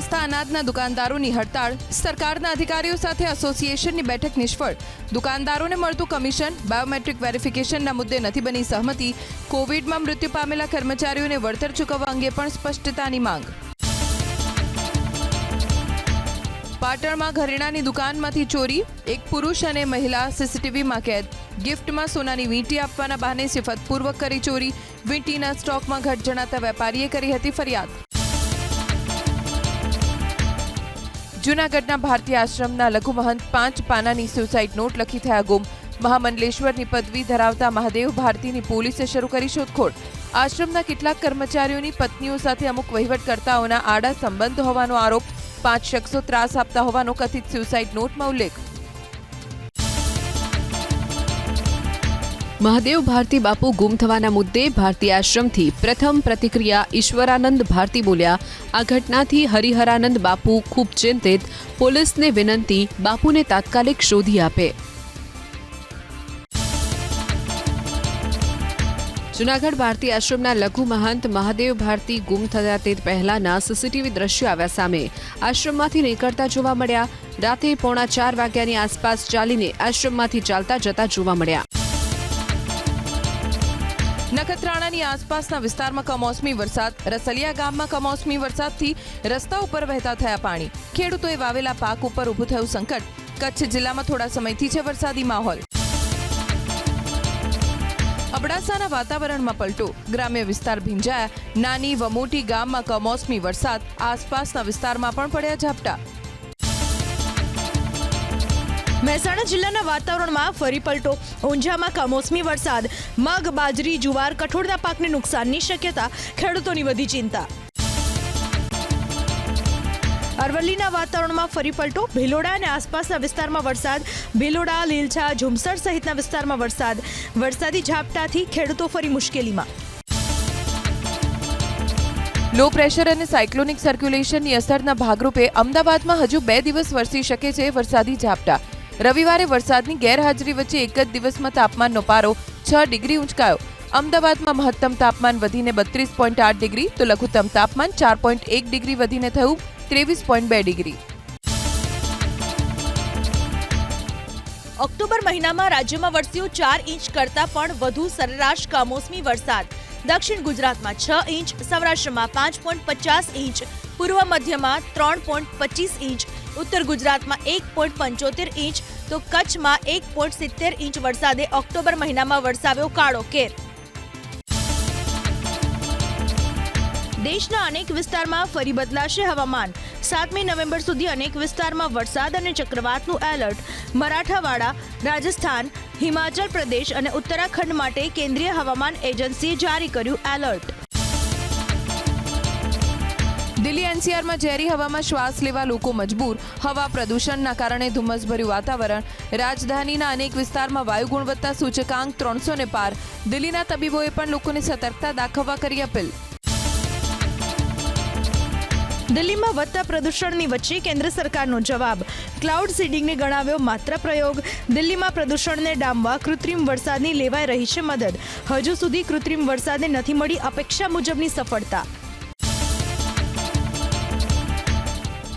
સસ્તા અનાજના દુકાનદારોની હડતાળ, સરકારના અધિકારીઓ સાથે એસોસિએશનની બેઠક નિષ્ફળ. દુકાનદારોને મળતું કમિશન, બાયોમેટ્રિક વેરિફિકેશનના મુદ્દે નથી બની સહમતિ. કોવિડમાં મૃત્યુ પામેલા કર્મચારીઓને વળતર ચૂકવવા અંગે પણ સ્પષ્ટતાની માંગ. પાટણમાં ઘરેણાની દુકાનમાંથી ચોરી, એક પુરુષ અને મહિલા સીસીટીવીમાં કેદ. ગિફ્ટમાં સોનાની વીંટી આપવાના બહાને સિફતપૂર્વક કરી ચોરી. વીંટીના સ્ટોકમાં ઘટ જણાતા વેપારીએ કરી હતી ફરિયાદ. જૂનાગઢના ભારતીય આશ્રમના લઘુમહંત પાંચ પાનાની સુસાઇડ નોટ લખી થયા ગુમ. મહામંડલેશ્વરની પદવી ધરાવતા મહાદેવ ભારતીની પોલીસે શરૂ કરી શોધખોળ. આશ્રમના કેટલાક કર્મચારીઓની પત્નીઓ સાથે અમુક વહીવટકર્તાઓના આડા સંબંધ હોવાનો આરોપ. પાંચ શખ્સો ત્રાસ આપતા હોવાનો કથિત સુસાઇડ નોટમાં ઉલ્લેખ. મહાદેવ ભારતી બાપુ ગુમ થવાના મુદ્દે ભારતી આશ્રમથી પ્રથમ પ્રતિક્રિયા ઈશ્વરાનંદ ભારતી બોલ્યા, આ ઘટનાથી હરિહરાનંદ બાપુ ખૂબ ચિંતિત. પોલીસને વિનંતી, બાપુને તાત્કાલિક શોધી આપે. જુનાગઢ ભારતી આશ્રમના લઘુ મહંત મહાદેવ ભારતી ગુમ થયા તે પહેલાના સીસીટીવી દ્રશ્યો આવ્યા સામે. આશ્રમમાંથી નીકળતા જોવા મળ્યા. રાતે પોણા ચાર વાગ્યાની આસપાસ ચાલીને આશ્રમમાંથી ચાલતા જતા જોવા મળ્યા. નખત્રાણાની આસપાસના વિસ્તારમાં કમોસમી વરસાદ, રસલિયા ગામમાં કમોસમી વરસાદથી રસ્તા ઉપર વહેતા થયા પાણી. ખેડૂતોએ વાવેલા પાક ઉપર ઊભું થયું સંકટ. કચ્છ જિલ્લામાં થોડા સમયથી છે વરસાદી માહોલ. અબડાસાના વાતાવરણમાં પલટો. ગ્રામ્ય વિસ્તાર ભીંજાયા. નાની વમોટી ગામમાં કમોસમી વરસાદ. આસપાસના વિસ્તારમાં પણ પડ્યા ઝાપટા. મહેસાણા જિલ્લાના વાતાવરણમાં ફરી પલટો. ઊંઝામાં કમોસમી વરસાદ. મગ, બાજરી, જુવાર, કઠોળના પાકને નુકસાનની શક્યતા. ખેડૂતોની વધી ચિંતા. અરવલ્લીના વાતાવરણમાં ફરી પલટો. ભિલોડા અને આસપાસના વિસ્તારમાં વરસાદ. ભિલોડા, લીલછા, ઝુમસર સહિતના વિસ્તારમાં વરસાદ. વરસાદી ઝાપટાથી ખેડૂતો ફરી મુશ્કેલીમાં. લો પ્રેશર અને સાયક્લોનિક સર્ક્યુલેશનની અસરના ભાગરૂપે અમદાવાદમાં હજુ બે દિવસ વરસી શકે છે વરસાદી ઝાપટા. રવિવારે વરસાદની ગેરહાજરી વચ્ચે એક જ દિવસમાં તાપમાનનો પારો છ ડિગ્રી ઊંચકાયો. અમદાવાદમાં મહત્તમ તાપમાન વધીને બત્રીસ પોઈન્ટ આઠ ડિગ્રી તો લઘુત્તમ તાપમાન ચાર પોઈન્ટ એક ડિગ્રી વધીને થયું ત્રેવીસ પોઈન્ટ બે ડિગ્રી. ઓક્ટોબર મહિનામાં રાજ્યમાં વરસ્યો ચાર ઇંચ કરતાં પણ વધુ સરેરાશ કમોસમી વરસાદ. દક્ષિણ ગુજરાતમાં છ ઇંચ, સૌરાષ્ટ્રમાં પાંચ પોઈન્ટ પચાસ ઇંચ, પૂર્વ મધ્યમાં ત્રણ પોઈન્ટ પચીસ ઇંચ ઉત્તર ગુજરાતમાં એક પોઈન્ટ પંચોતેર ઇંચ, તો કચ્છમાં એક પોઈન્ટ સિત્તેર ઇંચ વરસાદે ઓક્ટોબર મહિનામાં વરસાવ્યો કાળો કેર. દેશના અનેક વિસ્તારમાં ફરી બદલાશે હવામાન. સાતમી નવેમ્બર સુધી અનેક વિસ્તારમાં વરસાદ અને ચક્રવાતનું એલર્ટ. મરાઠાવાડા, રાજસ્થાન, હિમાચલ પ્રદેશ અને ઉત્તરાખંડ માટે કેન્દ્રીય હવામાન એજન્સીએ જારી કર્યું એલર્ટ. દિલ્હી એનસીઆરમાં ઝેરી હવામાં શ્વાસ લેવા લોકો મજબૂર. હવા પ્રદૂષણના કારણે ધુમ્મસભર્યું વાતાવરણ. રાજધાનીના અનેક વિસ્તારમાં વાયુ ગુણવત્તા સૂચકાંક ત્રણસો ને પાર. દિલ્હીના તબીબોએ પણ લોકોને સતર્કતા દાખવવા કરી અપીલ. દિલ્હીમાં વધતા પ્રદૂષણની વચ્ચે કેન્દ્ર સરકારનો જવાબ. ક્લાઉડ સીડિંગને ગણાવ્યો માત્ર પ્રયોગ. દિલ્હીમાં પ્રદૂષણને ડામવા કૃત્રિમ વરસાદની લેવાઈ રહી છે મદદ. હજુ સુધી કૃત્રિમ વરસાદને નથી મળી અપેક્ષા મુજબની સફળતા.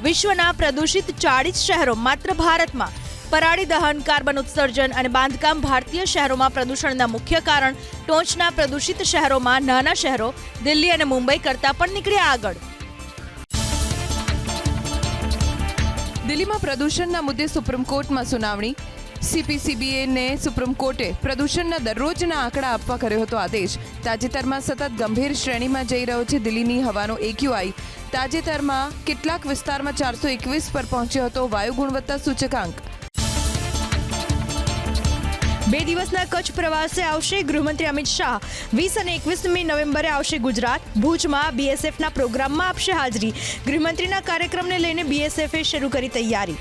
વિશ્વના પ્રદૂષિત ચાળીસ શહેરો માત્ર ભારતમાં. પરાળી દહન, કાર્બન ઉત્સર્જન અને બાંધકામ ભારતીય શહેરોમાં પ્રદૂષણના મુખ્ય કારણ ટોચના પ્રદૂષિત શહેરોમાં નાના શહેરો દિલ્હી અને મુંબઈ કરતાં પણ નીકળ્યા આગળ. દિલ્હીમાં પ્રદૂષણના મુદ્દે સુપ્રીમ કોર્ટમાં સુનાવણી. સીપીસીબીએને સુપ્રીમ કોર્ટે પ્રદૂષણના દરરોજના આંકડા આપવા કર્યો હતો આદેશ. તાજેતરમાં સતત ગંભીર શ્રેણીમાં જઈ રહ્યો છે દિલ્હીની હવાનો એક્યુઆઈ તાજેતરમાં કેટલાક વિસ્તારમાં ચારસો એકવીસ પર પહોંચ્યો હતો વાયુ ગુણવત્તા સૂચકાંક. બે દિવસના કચ્છ પ્રવાસે આવશે ગૃહમંત્રી અમિત શાહ. વીસ અને એકવીસમી નવેમ્બરે આવશે ગુજરાત. ભુજમાં બીએસએફના પ્રોગ્રામમાં આપશે હાજરી. ગૃહમંત્રીના કાર્યક્રમને લઈને બીએસએફે શરૂ કરી તૈયારી.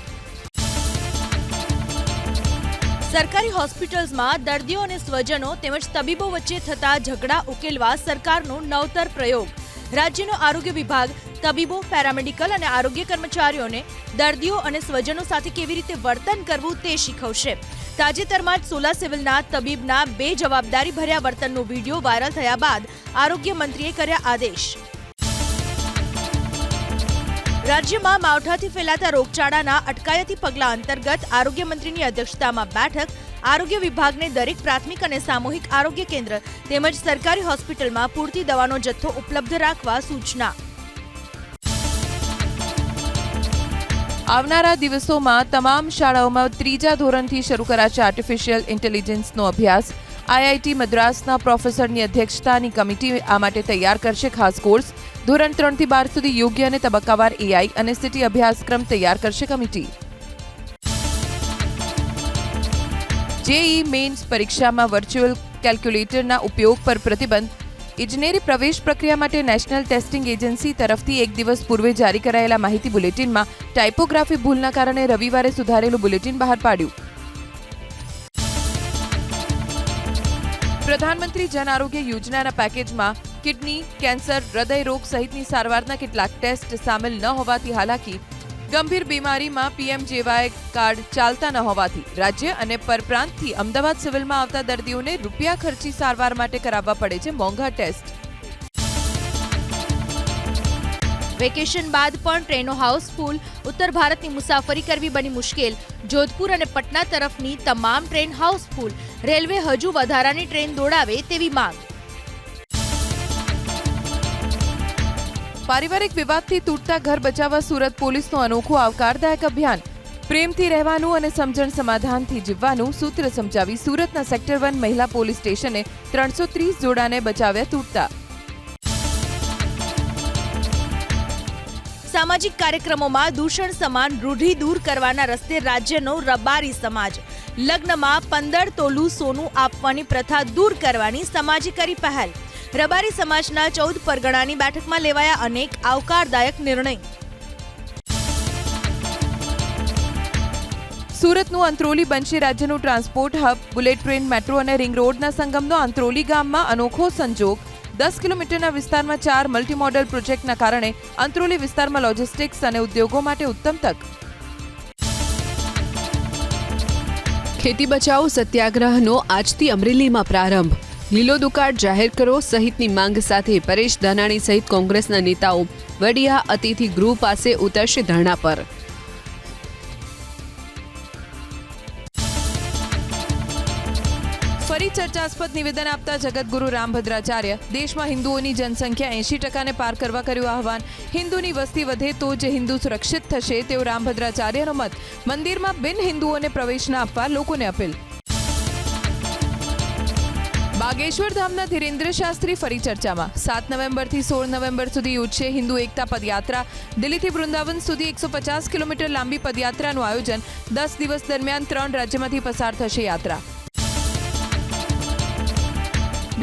સરકારી હોસ્પિટલ્સમાં દર્દીઓ અને સ્વજનો તેમજ તબીબો વચ્ચે થતા ઝઘડા ઉકેલવા સરકારનો નવતર પ્રયોગ. રાજ્યનો આરોગ્ય વિભાગ, તબીબો, પેરામેડિકલ અને આરોગ્ય કર્મચારીઓને દર્દીઓ અને સ્વજનો સાથે કેવી રીતે વર્તન કરવું તે શીખવશે. તાજેતરમાં જ સોલા સિવિલના તબીબના બે જવાબદારી ભર્યા વર્તનનો વીડિયો વાયરલ થયા બાદ આરોગ્ય મંત્રીએ કર્યા આદેશ. રાજ્યમાં માવઠાથી ફેલાતા રોગચાળાના અટકાયતી પગલાં અંતર્ગત આરોગ્ય મંત્રીની અધ્યક્ષતામાં બેઠક આરોગ્ય વિભાગને દરેક પ્રાથમિક અને સામૂહિક આરોગ્ય કેન્દ્ર તેમજ સરકારી હોસ્પિટલમાં પૂરતી દવાનો જથ્થો ઉપલબ્ધ રાખવા સૂચના. આવનારા દિવસોમાં તમામ શાળાઓમાં ત્રીજા ધોરણથી શરૂ કરાશે આર્ટિફિશિયલ ઇન્ટેલિજન્સનો અભ્યાસ. આઈઆઈટી મદ્રાસના પ્રોફેસરની અધ્યક્ષતાની કમિટી આ માટે તૈયાર કરશે ખાસ કોર્સ. ધોરણ ત્રણથી બાર સુધી યોગ્ય અને તબક્કાવાર એઆઈ અને સિટી અભ્યાસક્રમ તૈયાર કરશે કમિટી. જેઈ મેઇન્સ પરીક્ષામાં વર્ચ્યુઅલ કેલ્ક્યુલેટરના ઉપયોગ પર પ્રતિબંધ. ઇજનેરી પ્રવેશ પ્રક્રિયા માટે નેશનલ ટેસ્ટિંગ એજન્સી તરફથી એક દિવસ પૂર્વે જારી કરાયેલા માહિતી બુલેટિનમાં ટાઇપોગ્રાફી ભૂલના કારણે રવિવારે સુધારેલું બુલેટિન બહાર પાડ્યું. પ્રધાનમંત્રી જન આરોગ્ય યોજનાના પેકેજમાં કિડની, કેન્સર, હૃદય રોગ સહિતની સારવારના કેટલાક ટેસ્ટ સામેલ ન હોવાથી હાલાકી ગંભીર બીમારીમાં પીએમજેવાય કાર્ડ ચાલતા ન હોવાથી રાજ્ય અને પરપ્રાંતથી અમદાવાદ સિવિલમાં આવતા દર્દીઓને રૂપિયા ખર્ચી સારવાર માટે કરાવવા પડે છે મોંઘા ટેસ્ટ. વેકેશન બાદ પણ ટ્રેનો હાઉસફુલ. ઉત્તર ભારતની મુસાફરી કરવી બની મુશ્કેલ. જોધપુર અને પટના તરફની તમામ ટ્રેન હાઉસફુલ. રેલવે હજુ વધારાની ટ્રેન દોડાવે તેવી માંગ. પારિવારિક વિવાદથી તૂટતા ઘર બચાવવા સુરત પોલીસનું અનોખું આવકારદાયક અભિયાન. પ્રેમથી રહેવાનું અને સમજણ સમાધાનથી જીવવાનું સૂત્ર સમજાવી સુરતના સેક્ટર વન મહિલા પોલીસ સ્ટેશને ત્રણસો ત્રીસ જોડાને બચાવ્યા તૂટતા. સામાજિક કાર્યક્રમોમાં દૂષણ સમાન રૂઢિ દૂર કરવાના રસ્તે રાજ્યનો રબારી સમાજ. લગ્નમાં પંદર તોલું સોનું આપવાની પ્રથા દૂર કરવાની સમાજે કરી પહેલ. રબારી સમાજના ચૌદ પરગણાની બેઠકમાં લેવાયા અનેક આવકારદાયક નિર્ણય. સુરતનું અંત્રોલી બનશે રાજ્યનું transport hub bullet train metro અને રિંગ રોડના સંગમનો અંત્રોલી ગામમાં અનોખો સંજોગ. દસ કિલોમીટરના વિસ્તારમાં ચાર મલ્ટી મોડલ પ્રોજેક્ટના કારણે અંત્રોલી વિસ્તારમાં લોજિસ્ટિક્સ અને ઉદ્યોગો માટે ઉત્તમ તક. ખેતી બચાવો સત્યાગ્રહનો આજથી અમરેલીમાં પ્રારંભ. લીલો દુકાળ જાહેર કરો, સહિતની માંગ સાથે પરેશ ધાનાણી સહિત કોંગ્રેસના નેતાઓ વડિયા અતિથિ ગૃહ પાસે ઉતરશે ધરણા પર. ફરી ચર્ચાસ્પદ નિવેદન આપતા જગતગુરુ રામભદ્રાચાર્ય, દેશમાં હિન્દુઓની જનસંખ્યા એંશી ટકાને પાર કરવા કર્યું આહવાન. હિન્દુની વસ્તી વધે તો જ હિન્દુ સુરક્ષિત થશે તેવો રામભદ્રાચાર્યનો મત. મંદિરમાં બિન હિન્દુઓને પ્રવેશ ના આપવા લોકોને અપીલ. બાગેશ્વર ધામના ધીરેન્દ્ર શાસ્ત્રી ફરી ચર્ચામાં. સાત નવેમ્બરથી સોળ નવેમ્બર સુધી યોજશે હિન્દુ એકતા પદયાત્રા, દિલ્હીથી વૃંદાવન સુધી એકસો પચાસ કિલોમીટર લાંબી પદયાત્રાનું આયોજન, દસ દિવસ દરમિયાન ત્રણ રાજ્યમાંથી પસાર થશે યાત્રા.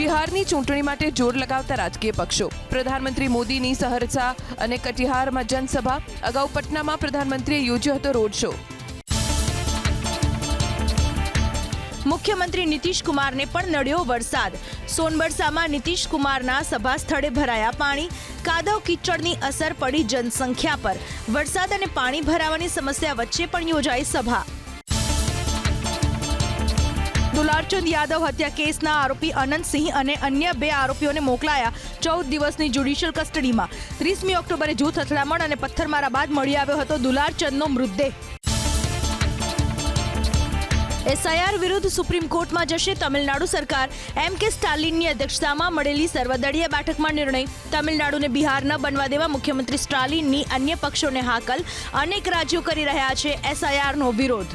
બિહારની ચૂંટણી માટે જોર લગાવતા રાજકીય પક્ષો. પ્રધાનમંત્રી મોદીની સહરસા અને કટિહારમાં જનસભા. અગાઉ પટનામાં પ્રધાનમંત્રીએ યોજ્યો હતો રોડ શો. મુખ્યમંત્રી નીતિશ કુમારને પણ નડ્યો વરસાદ. સોનબરસામાં નીતિશ કુમારના સભા સ્થળે ભરાયા પાણી. કાદવ કીચડની અસર પડી જનસંખ્યા પર. વરસાદ અને પાણી ભરાવાની સમસ્યા વચ્ચે પણ યોજાઈ સભા. દુલારચંદ યાદવ હત્યા કેસના આરોપી અનંતસિંહ અને અન્ય બે આરોપીઓને મોકલાયા ચૌદ દિવસની જ્યુડિશિયલ કસ્ટડીમાં. ત્રીસમી ઓક્ટોબરે જૂથ અથડામણ અને પથ્થરમારા બાદ મળી આવ્યો હતો દુલારચંદનો મૃતદેહ. એસઆઈઆર વિરુદ્ધ સુપ્રીમ કોર્ટમાં જશે તમિલનાડુ સરકાર. એમ કે સ્ટાલિનની અધ્યક્ષતામાં મળેલી સર્વદળીય બેઠકમાં નિર્ણય તમિલનાડુને બિહાર ન બનવા દેવા મુખ્યમંત્રી સ્ટાલિનની અન્ય પક્ષોને હાકલ. અનેક રાજ્યો કરી રહ્યા છે એસઆઈઆરનો વિરોધ.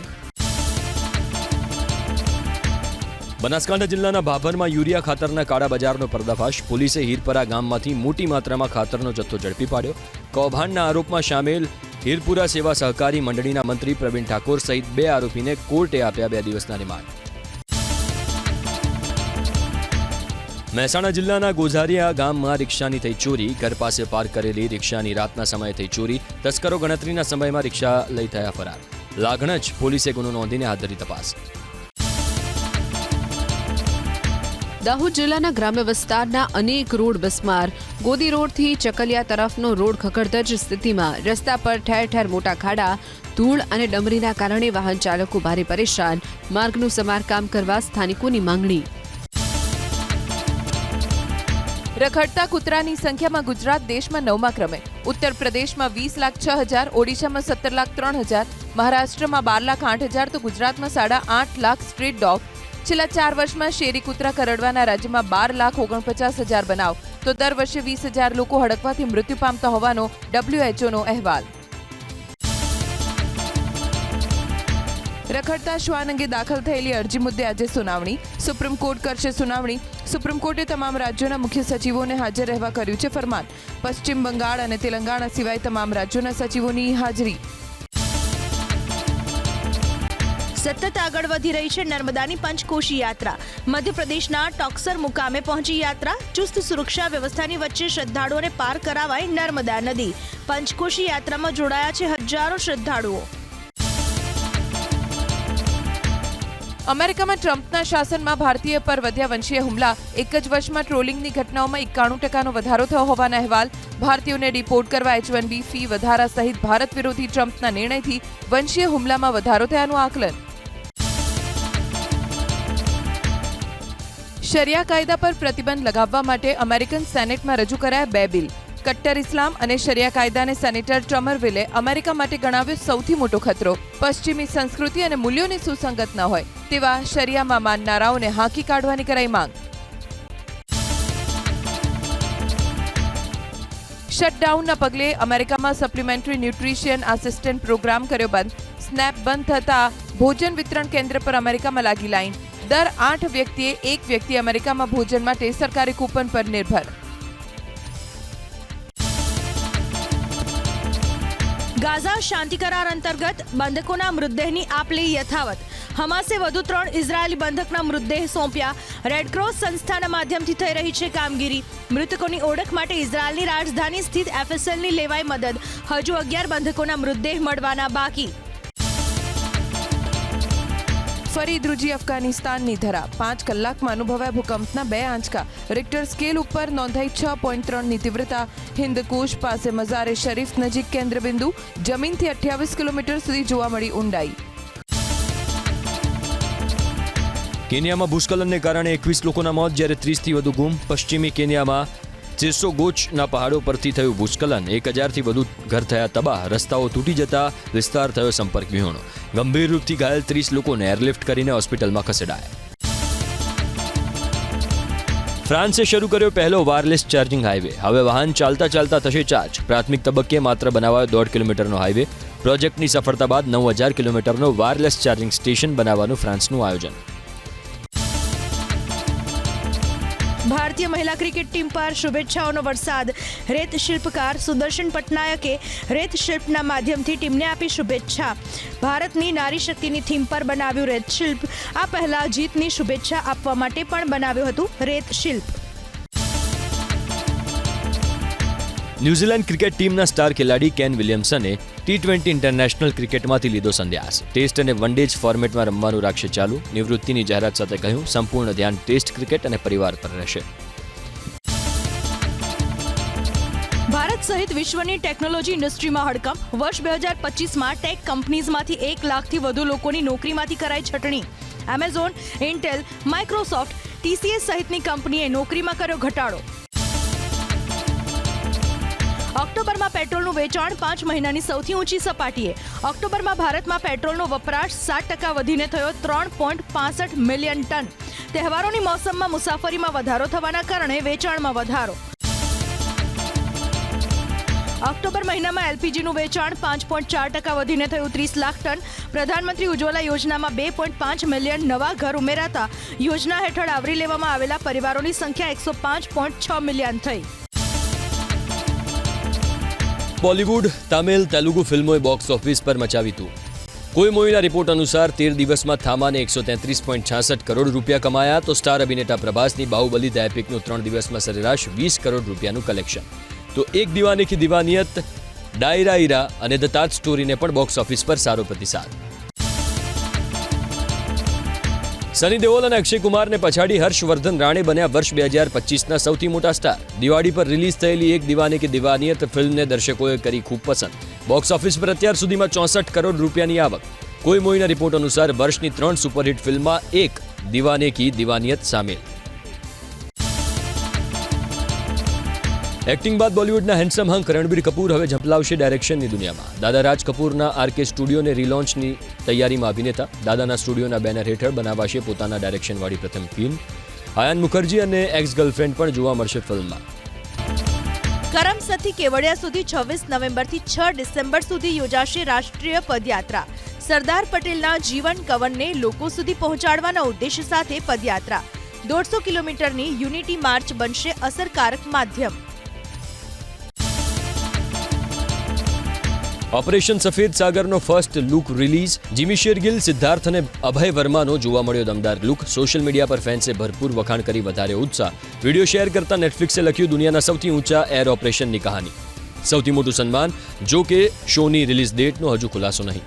બનાસકાંઠા જિલ્લાના ભાભરમાં યુરિયા ખાતરના કાળા બજારનો પર્દાફાશ. પોલીસે હીરપરા ગામમાંથી મોટી માત્રામાં ખાતરનો જથ્થો ઝડપી પાડ્યો. કૌભાંડના આરોપમાં સામેલ હીરપુરા સેવા સહકારી મંડળીના મંત્રી પ્રવીણ ઠાકોર સહિત બે આરોપીને કોર્ટે આપ્યા બે દિવસના રિમાન્ડ. મહેસાણા જિલ્લાના ગોઝારીયા ગામમાં રિક્ષાની થઈ ચોરી, ઘર પાસે પાર્ક કરેલી રિક્ષાની રાતના સમયે થઈ ચોરી, તસ્કરો ગણતરીના સમયમાં રિક્ષા લઈ થયા ફરાર. લાગણજ પોલીસે ગુનો નોંધીને હાથ ધરી તપાસ. દાહોદ જિલ્લાના ગ્રામ્ય વિસ્તારના અનેક રોડ બસમાર. ગોદી રોડથી ચકલિયા તરફનો રોડ ખખડધજ સ્થિતિમાં રસ્તા પર ઠેર ઠેર મોટા ખાડા, ધૂળ અને ડમરીના કારણે વાહન ચાલકો ભારે પરેશાન. માર્ગનું સમારકામ કરવા સ્થાનિકોની માંગણી. રખડતા કૂતરાની સંખ્યામાં ગુજરાત દેશમાં નવમા ક્રમે. ઉત્તર પ્રદેશમાં વીસ લાખ છ હજાર, ઓડિશામાં સત્તર લાખ ત્રણ હજાર, મહારાષ્ટ્રમાં બાર લાખ આઠ હજાર, તો ગુજરાતમાં સાડા આઠ લાખ સ્ટ્રીટ ડોગ. છેલ્લા ચાર વર્ષમાં શેરી કૂતરા કરડવાના રાજ્યમાં બાર લાખ ઓગણપચાસ હજાર બનાવ. તો દર વર્ષે વીસ હજાર લોકો હડકવાથી મૃત્યુ પામતા હોવાનો ડબ્લ્યુએચઓનો અહેવાલ. રખડતા શ્વાન અંગે દાખલ થયેલી અરજી મુદ્દે આજે સુનાવણી. સુપ્રીમ કોર્ટ કરશે સુનાવણી. સુપ્રીમ કોર્ટે તમામ રાજ્યોના મુખ્ય સચિવોને હાજર રહેવા કર્યું છે ફરમાન. પશ્ચિમ બંગાળ અને તેલંગાણા સિવાય તમામ રાજ્યોના સચિવોની હાજરી. સતત આગળ વધી રહી છે નર્મદાની પંચકોશી યાત્રા. મધ્યપ્રદેશના ટોક્સર મુકામે પહોંચી યાત્રા. ચુસ્ત સુરક્ષા વ્યવસ્થાની વચ્ચે શ્રદ્ધાળુઓને પાર કરાવાય નર્મદા નદી. પંચકોશી યાત્રામાં જોડાયા છે હજારો શ્રદ્ધાળુઓ. અમેરિકામાં ટ્રમ્પના શાસનમાં ભારતીય પર વધ્યા વંશીય હુમલા. એક જ વર્ષમાં ટ્રોલિંગની ઘટનાઓમાં એકાણું ટકાનો વધારો થયો હોવાના અહેવાલ. ભારતીયોને રિપોર્ટ કરવા એચ વન બી ફી વધારા સહિત ભારત વિરોધી ટ્રમ્પના નિર્ણયથી વંશીય હુમલામાં વધારો થયાનું આકલન. શરિયા કાયદા પર પ્રતિબંધ લગાવવા માટે અમેરિકન સેનેટમાં રજૂ કરાયા બે બિલ. કટ્ટર ઇસ્લામ અને શરિયા કાયદાને સેનેટર ટ્રમરવિલે અમેરિકા માટે ગણાવ્યો સૌથી મોટો ખતરો. પશ્ચિમી સંસ્કૃતિ અને મૂલ્યોની સુસંગત ન હોય તેવા શરિયામાં માનનારાઓને હાંકી કાઢવાની કરાઈ માંગ. શટડાઉનના પગલે અમેરિકામાં સપ્લિમેન્ટરી ન્યુટ્રિશિયન આસિસ્ટન્ટ પ્રોગ્રામ કર્યો બંધ. સ્નેપ બંધ થતાં ભોજન વિતરણ કેન્દ્ર પર અમેરિકામાં લાગી લાઈન. દર આઠ વ્યક્તિએ એક વ્યક્તિ અમેરિકામાં ભોજન માટે સરકારી કૂપન પર નિર્ભર. ગાઝા શાંતિ કરાર અંતર્ગત બંધકોના મૃતદેહની આપ લે યથાવત. હમાસે વધુ ત્રણ ઇઝરાયેલી બંધકના મૃતદેહ સોંપ્યા. રેડક્રોસ સંસ્થાના માધ્યમથી થઈ રહી છે કામગીરી. મૃતકોની ઓળખ માટે ઇઝરાયેલની રાજધાની સ્થિત એફએસએલની લેવાઈ મદદ. હજુ અગિયાર બંધકોના મૃતદેહ મળવાના બાકી. ફરી ધ્રુજી અફઘાનિસ્તાનની ધરા. પાંચ કલાકમાં અનુભવાયા ભૂકંપના બે આંચકા. રિક્ટર સ્કેલ ઉપર નોંધાઈ છ પોઈન્ટ ત્રણની તીવ્રતા. હિન્દકુશ પાસે મઝારે શરીફ નજીક કેન્દ્રબિંદુ. જમીનથી અઠ્યાવીસ કિલોમીટર સુધી જોવા મળી ઊંડાઈ. કેન્યામાં ભૂસ્ખલનને કારણે એકવીસ લોકોના મોત, જ્યારે ત્રીસથી વધુ ગુમ. પશ્ચિમી કેન્યામાં ચેસો ગોચના પહાડો પરથી થયું ભૂસ્ખલન. એક હજારથી વધુ ઘર થયા તબાહ. રસ્તાઓ તૂટી જતા વિસ્તાર થયો સંપર્ક વિહોણો. ગંભીર રૂપથી ઘાયલ ત્રીસ લોકોને એરલિફ્ટ કરીને હોસ્પિટલમાં ખસેડાયા. ફ્રાન્સે શરૂ કર્યો પહેલો વાયરલેસ ચાર્જિંગ હાઈવે. હવે વાહન ચાલતા ચાલતા થશે ચાર્જ. પ્રાથમિક તબક્કે માત્ર બનાવાયો દોઢ કિલોમીટરનો હાઈવે. પ્રોજેક્ટની સફળતા બાદ નવ હજાર કિલોમીટરનો વાયરલેસ ચાર્જિંગ સ્ટેશન બનાવવાનું ફ્રાન્સનું આયોજન. ભારતીય મહિલા ક્રિકેટ ટીમ પર શુભેચ્છાઓનો વરસાદ. રેત શિલ્પકાર સુદર્શન પટનાયકે રેત શિલ્પના માધ્યમથી ટીમને આપી શુભેચ્છા. ભારતની નારી શક્તિની થીમ પર બનાવ્યું રેત શિલ્પ. આ પહેલા જીતની શુભેચ્છા આપવા માટે પણ બનાવ્યું હતું રેત શિલ્પ. ન્યૂઝીલેન્ડ ક્રિકેટ ટીમના સ્ટાર ખેલાડી કેન વિલિયમસને ટી ટ્વેન્ટી ઇન્ટરનેશનલ ક્રિકેટમાંથી લીધો સંન્યાસ. ટેસ્ટ અને વન ડેજ ફોર્મેટમાં રમવાનું રાખશે ચાલુ. નિવૃત્તિની જાહેરાત સાથે કહ્યું, સંપૂર્ણ ધ્યાન ટેસ્ટ ક્રિકેટ અને પરિવાર પર રહેશે. ભારત સહિત વિશ્વની ટેકનોલોજી ઇન્ડસ્ટ્રીમાં હડકંપ. વર્ષ બે હજાર પચીસમાં ટેક કંપનીઝમાંથી એક લાખથી વધુ લોકોની નોકરીમાંથી કરાઈ છટણી. એમેઝોન, ઇન્ટેલ, માઇક્રોસોફ્ટ ટીસીએસ સહિતની કંપનીએ નોકરીમાં કર્યો ઘટાડો. ઓક્ટોબરમાં પેટ્રોલનું વેચાણ પાંચ મહિનાની સૌથી ઊંચી સપાટીએ. ઓક્ટોબરમાં ભારતમાં પેટ્રોલનો વપરાશ સાત ટકા વધીને થયો ત્રણ પોઈન્ટ પાસઠ મિલિયન ટન. તહેવારોની મોસમમાં મુસાફરીમાં વધારો થવાના કારણે વેચાણમાં વધારો. ઓક્ટોબર મહિનામાં એલપીજીનું વેચાણ પાંચ પોઈન્ટ ચાર ટકા વધીને થયું ત્રીસ લાખ ટન. પ્રધાનમંત્રી ઉજ્જવલા યોજનામાં બે પોઈન્ટ પાંચ મિલિયન નવા ઘર ઉમેરાતા. યોજના હેઠળ આવરી લેવામાં આવેલા પરિવારોની સંખ્યા એકસો પાંચ પોઈન્ટ છ મિલિયન થઈ. બોલિવૂડ, તમિલ, તેલુગુ ફિલ્મોએ બોક્સ ઓફિસ પર મચાવી તું. કોઈ મોઈના રિપોર્ટ અનુસાર તેર દિવસમાં થામાને એકસો તેત્રીસ પોઈન્ટ છાસઠ કરોડ રૂપિયા કમાયા તો સ્ટાર અભિનેતા પ્રભાસની બાહુબલી ધ એપિકનું ત્રણ દિવસમાં સરેરાશ વીસ કરોડ રૂપિયાનું કલેક્શન તો એક દીવાની કી દિવાનિયત ડાયરા ઈરા અને ધ તાજ સ્ટોરીને પણ બોક્સ ઓફિસ પર સારો પ્રતિસાદ. સની દેઓલ અને અક્ષય કુમારને પછાડી હર્ષવર્ધન રાણે બન્યા વર્ષ બે હજાર પચીસના સૌથી મોટા સ્ટાર. દિવાળી પર રિલીઝ થયેલી એક દિવાની કે દિવાનિયત ફિલ્મને દર્શકોએ કરી ખૂબ પસંદ. બોક્સ ઓફિસ પર અત્યાર સુધીમાં ચોસઠ કરોડ રૂપિયાની આવક. કોઈ મોઈના રિપોર્ટ અનુસાર વર્ષની ત્રણ સુપરહિટ ફિલ્મમાં એક દીવાને કી દિવાનિયત સામેલ. એક્ટિંગ બાદ બોલિવૂડના હેન્ડસમ હંક રણબીર કપૂર હવે ઝંપલાવશે ડાયરેક્શનની દુનિયામાં. દાદા રાજ કપૂરના આરકે સ્ટુડિયોને રિલોન્ચની તૈયારીમાં અભિનેતા દાદાના સ્ટુડિયોના બેનર હેઠળ બનાવાશે પોતાના ડાયરેક્શનવાળી પ્રથમ ફિલ્મ. આયાન મુખર્જી અને એક્સ ગર્લફ્રેન્ડ પણ જોવા મળશે ફિલ્મમાં. કરમસદથી કેવડિયા સુધી છવ્વીસ નવેમ્બરથી છ ડિસેમ્બર સુધી યોજાશે રાષ્ટ્રીય પદયાત્રા. સરદાર પટેલના જીવન કવનને લોકો સુધી પહોંચાડવાના ઉદ્દેશ સાથે પદયાત્રા. દોઢસો કિલોમીટરની યુનિટી માર્ચ બનશે અસરકારક માધ્યમ. Operation Safed સાગરનો first look release Jimmy Shergill, Siddharth અને અભય વર્માનો જોવા મળ્યો દમદાર લુક સોશિયલ મીડિયા પર ફેન્સે ભરપૂર વખાણ કરી વધારે ઉત્સાહ. વીડિયો શેર કરતા નેટફ્લિક્સે લખ્યું દુનિયાના સૌથી ઊંચા એર ઓપરેશનની કહાની. સૌથી મોટું સન્માન, જો કે શોની રિલીઝ ડેટનો હજુ ખુલાસો નહીં.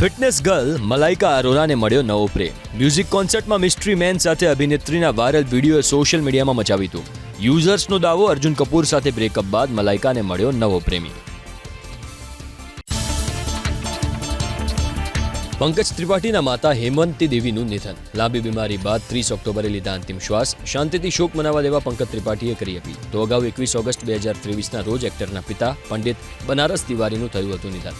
ફિટનેસ ગર્લ મલાઇકા અરોરાને મળ્યો નવો પ્રેમ. મ્યુઝિક કોન્સર્ટમાં મિસ્ટ્રી મેન સાથે અભિનેત્રીના વાયરલ વિડીયોએ સોશિયલ મીડિયામાં મચાવ્યું હતું. યુઝર્સનો દાવો અર્જુન કપૂર સાથે બ્રેકઅપ બાદ મલાઇકાને મળ્યો નવો પ્રેમી. પંકજ ત્રિપાઠીના માતા હેમંતી દેવીનું નિધન. લાંબી બીમારી બાદ ત્રીસ ઓક્ટોબરે લીધા અંતિમ શ્વાસ. શાંતિથી શોક મનાવવા દેવા પંકજ ત્રિપાઠીએ કરી હતી તો અગાઉ એકવીસ ઓગસ્ટ બે હજાર ત્રેવીસના રોજ એક્ટરના પિતા પંડિત બનારસ તિવારીનું થયું હતું નિધન.